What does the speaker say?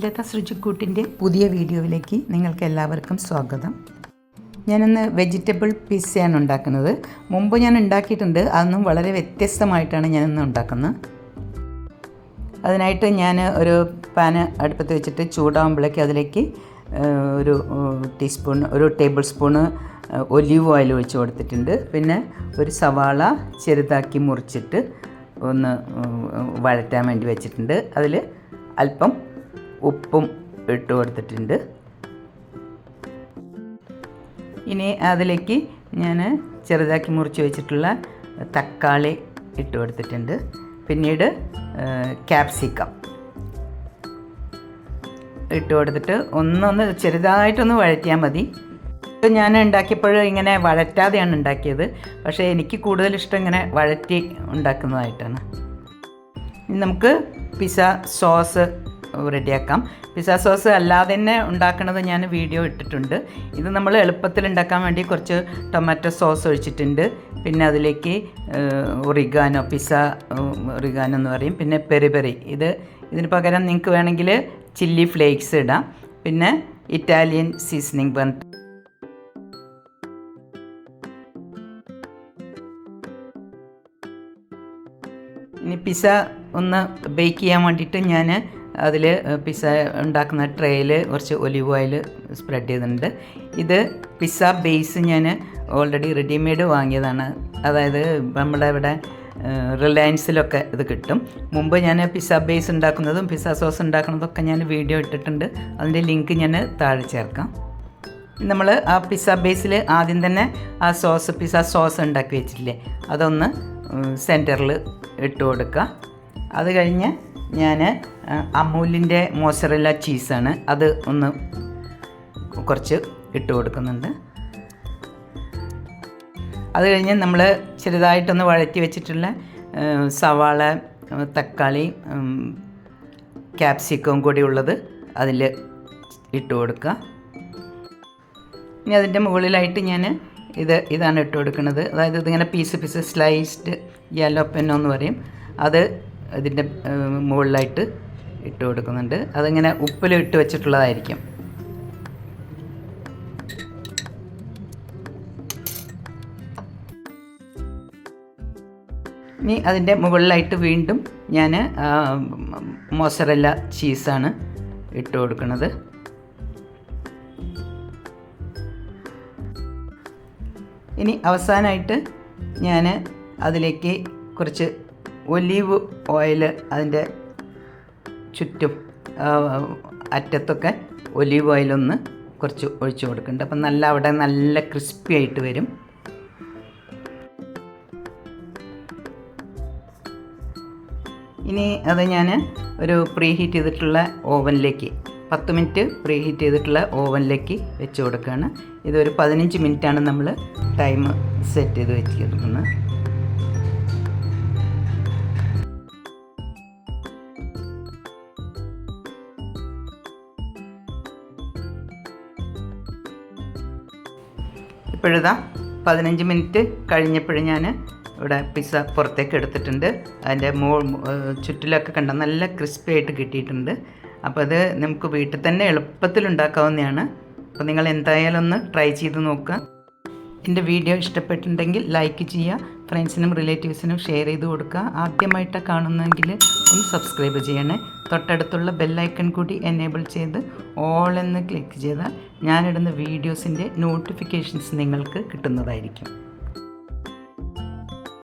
ലത സൃജിക്കൂട്ടിന്റെ പുതിയ വീഡിയോയിലേക്ക് നിങ്ങൾക്ക് എല്ലാവർക്കും സ്വാഗതം. ഞാനിന്ന് വെജിറ്റബിൾ പിസ്സയാണ് ഉണ്ടാക്കുന്നത്. മുമ്പ് ഞാൻ ഉണ്ടാക്കിയിട്ടുണ്ട്. അതൊന്നും വളരെ വ്യത്യസ്തമായിട്ടാണ് ഞാനിന്ന് ഉണ്ടാക്കുന്നത്. അതിനായിട്ട് ഞാൻ ഒരു പാന് അടുപ്പത്ത് വെച്ചിട്ട് ചൂടാകുമ്പോഴേക്ക് അതിലേക്ക് ഒരു ടീസ്പൂൺ ഒരു ടേബിൾ സ്പൂണ് ഒലിവ് ഓയിൽ ഒഴിച്ച് കൊടുത്തിട്ടുണ്ട്. പിന്നെ ഒരു സവാള ചെറുതാക്കി മുറിച്ചിട്ട് ഒന്ന് വഴറ്റാൻ വേണ്ടി വെച്ചിട്ടുണ്ട്. അതിൽ അല്പം ഉപ്പും ഇട്ട് കൊടുത്തിട്ടുണ്ട്. ഇനി അതിലേക്ക് ഞാൻ ചെറുതാക്കി മുറിച്ച് വെച്ചിട്ടുള്ള തക്കാളി ഇട്ട് കൊടുത്തിട്ടുണ്ട്. പിന്നീട് ക്യാപ്സിക്കം ഇട്ട് കൊടുത്തിട്ട് ഒന്നൊന്ന് ചെറുതായിട്ടൊന്ന് വഴറ്റിയാൽ മതി. ഞാൻ ഉണ്ടാക്കിയപ്പോൾ ഇങ്ങനെ വഴറ്റാതെയാണ് ഉണ്ടാക്കിയത്. പക്ഷേ എനിക്ക് കൂടുതൽ ഇഷ്ടം ഇങ്ങനെ വഴറ്റി ഉണ്ടാക്കുന്നതായിട്ടാണ്. നമുക്ക് പിസ്സ സോസ് റെഡിയാക്കാം. പിസ്സ സോസ് അല്ലാതെ തന്നെ ഉണ്ടാക്കുന്നത് ഞാൻ വീഡിയോ ഇട്ടിട്ടുണ്ട്. ഇത് നമ്മൾ എളുപ്പത്തിൽ ഉണ്ടാക്കാൻ വേണ്ടി കുറച്ച് ടൊമാറ്റോ സോസ് ഒഴിച്ചിട്ടുണ്ട്. പിന്നെ അതിലേക്ക് ഒറിഗാനോ പിസ്സ ഒറിഗാനോ എന്ന് പറയും. പിന്നെ പെരി പെരി. ഇത് ഇതിന് പകരം നിങ്ങൾക്ക് വേണമെങ്കിൽ ചില്ലി ഫ്ലേക്സ് ഇടാം. പിന്നെ ഇറ്റാലിയൻ സീസണിങ് ബൺ ഇനി പിസ്സ ഒന്ന് ബേക്ക് ചെയ്യാൻ വേണ്ടിയിട്ട് ഞാൻ അതിൽ പിസ്സ ഉണ്ടാക്കുന്ന ട്രേയിൽ കുറച്ച് ഒലിവ് ഓയിൽ സ്പ്രെഡ് ചെയ്തിട്ടുണ്ട്. ഇത് പിസ്സ ബേസ് ഞാൻ ഓൾറെഡി റെഡിമെയ്ഡ് വാങ്ങിയതാണ്. അതായത് നമ്മുടെ ഇവിടെ റിലയൻസിലൊക്കെ ഇത് കിട്ടും. മുമ്പ് ഞാൻ പിസ്സ ബേസ് ഉണ്ടാക്കുന്നതും പിസ്സ സോസ് ഉണ്ടാക്കുന്നതൊക്കെ ഞാൻ വീഡിയോ ഇട്ടിട്ടുണ്ട്. അതിന്റെ ലിങ്ക് ഞാൻ താഴെ ചേർക്കാം. നമ്മൾ ആ പിസ്സ ബേസിൽ ആദ്യം തന്നെ ആ സോസ് പിസ്സ സോസ് ഉണ്ടാക്കി വെച്ചിട്ടില്ലേ? അതൊന്ന് സെന്ററിൽ ഇട്ട് കൊടുക്കുക. അത് കഴിഞ്ഞ് ഞാൻ അമൂലിന്റെ മോസറല്ല ചീസാണ്. അത് ഒന്ന് കുറച്ച് ഇട്ട് കൊടുക്കുന്നുണ്ട്. അത് കഴിഞ്ഞ് നമ്മൾ ചെറുതായിട്ടൊന്ന് വഴറ്റി വെച്ചിട്ടുള്ള സവാള തക്കാളി ക്യാപ്സിക്കവും കൂടി ഉള്ളത് അതിൽ ഇട്ട് കൊടുക്കുക ഇനി അതിന്റെ മുകളിലായിട്ട് ഞാൻ ഇത് ഇതാണ് ഇട്ട് കൊടുക്കുന്നത്. അതായത് ഇതിങ്ങനെ piece piece sliced yellow penne എന്ന് പറയും. അത് ഇതിന്റെ മുകളിലായിട്ട് ഇട്ട് കൊടുക്കുന്നുണ്ട്. അതിങ്ങനെ ഉപ്പിൽ ഇട്ട് വെച്ചിട്ടുള്ളതായിരിക്കും. ഇനി അതിന്റെ മുകളിലായിട്ട് വീണ്ടും ഞാൻ മോസറല്ല ചീസാണ് ഇട്ട് കൊടുക്കുന്നത്. ഇനി അവസാനമായിട്ട് ഞാൻ അതിലേക്ക് കുറച്ച് ഒലീവ് ഓയിൽ അതിന്റെ ചുറ്റും അറ്റത്തൊക്കെ ഒലീവ് ഓയിലൊന്ന് കുറച്ച് ഒഴിച്ചു കൊടുക്കുന്നുണ്ട്. അപ്പം നല്ല അവിടെ നല്ല ക്രിസ്പി ആയിട്ട് വരും. ഇനി അത് ഞാൻ ഒരു പ്രീ ഹീറ്റ് ചെയ്തിട്ടുള്ള ഓവനിലേക്ക് പത്ത് മിനിറ്റ് പ്രീ ഹീറ്റ് ചെയ്തിട്ടുള്ള ഓവനിലേക്ക് വെച്ച് കൊടുക്കുകയാണ്. ഇതൊരു പതിനഞ്ച് മിനിറ്റാണ് നമ്മൾ ടൈം സെറ്റ് ചെയ്ത് വെച്ച് ഇപ്പോഴിതാ പതിനഞ്ച് മിനിറ്റ് കഴിഞ്ഞപ്പോഴും ഞാൻ ഇവിടെ പിസ്സ പുറത്തേക്ക് എടുത്തിട്ടുണ്ട്. അതിന്റെ മോ ചുറ്റിലൊക്കെ കണ്ട നല്ല ക്രിസ്പി ആയിട്ട് കിട്ടിയിട്ടുണ്ട്. അപ്പോൾ അത് നമുക്ക് വീട്ടിൽ തന്നെ എളുപ്പത്തിൽ ഉണ്ടാക്കാവുന്നതാണ്. അപ്പോൾ നിങ്ങൾ എന്തായാലും ഒന്ന് ട്രൈ ചെയ്ത് നോക്കുക. എന്റെ വീഡിയോ ഇഷ്ടപ്പെട്ടിട്ടുണ്ടെങ്കിൽ ലൈക്ക് ചെയ്യുക. ഫ്രണ്ട്സിനും റിലേറ്റീവ്സിനും ഷെയർ ചെയ്ത് കൊടുക്കുക. ആദ്യമായിട്ടാണ് കാണുന്നതെങ്കിൽ ഒന്ന് സബ്സ്ക്രൈബ് ചെയ്യണേ. തൊട്ടടുത്തുള്ള ബെല്ലൈക്കൺ കൂടി എനേബിൾ ചെയ്ത് ഓൾ എന്ന് ക്ലിക്ക് ചെയ്താൽ ഞാനിടുന്ന വീഡിയോസിന്റെ നോട്ടിഫിക്കേഷൻസ് നിങ്ങൾക്ക് കിട്ടുന്നതായിരിക്കും.